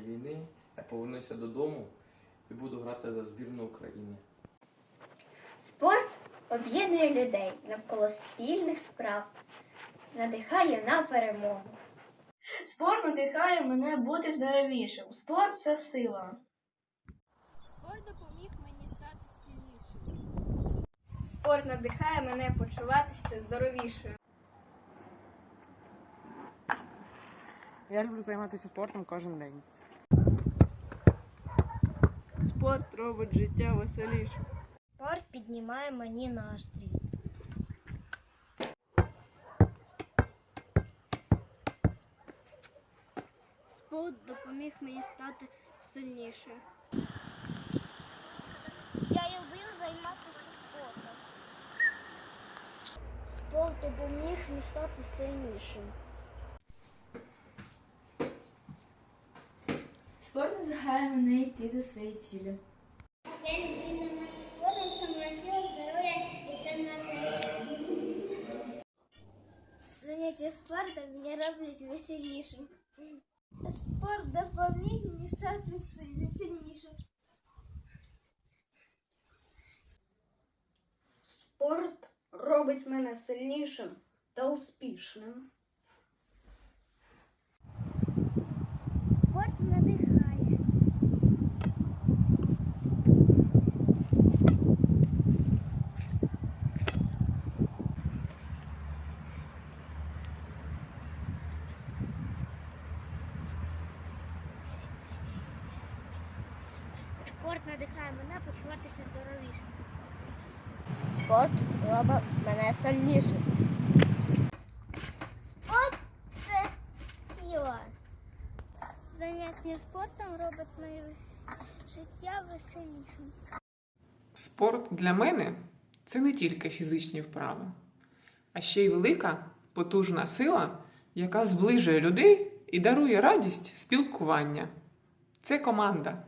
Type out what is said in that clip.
війни я повернуся додому і буду грати за збірну України. Спорт об'єднує людей навколо спільних справ, надихає на перемогу. Спорт надихає мене бути здоровішим. Спорт це сила. Спорт допоміг мені стати сильнішою. Спорт надихає мене почуватися здоровішою. Я люблю займатися спортом кожен день. Спорт робить життя веселішим. Спорт піднімає мені настрій. Спорт допоміг мені стати сильнішою. Я люблю займатися спортом. Спорт допоміг мені стати сильнішим. Спорт надихає мене йти до своєї цілі. Я люблю займатися спортом, це моя сила, здоров'я і це моя краса. Заняття спортом мене роблять веселішим. Спорт допоміг мені стати сильнішим. Спорт робить мене сильнішим та успішним. Спорт Спорт надихає мене почуватися здоровішим. Спорт робить мене сильнішим. Спорт це сила. Заняття спортом робить моє життя веселішим. Спорт для мене це не тільки фізичні вправи, а ще й велика потужна сила, яка зближує людей і дарує радість спілкування. Це команда.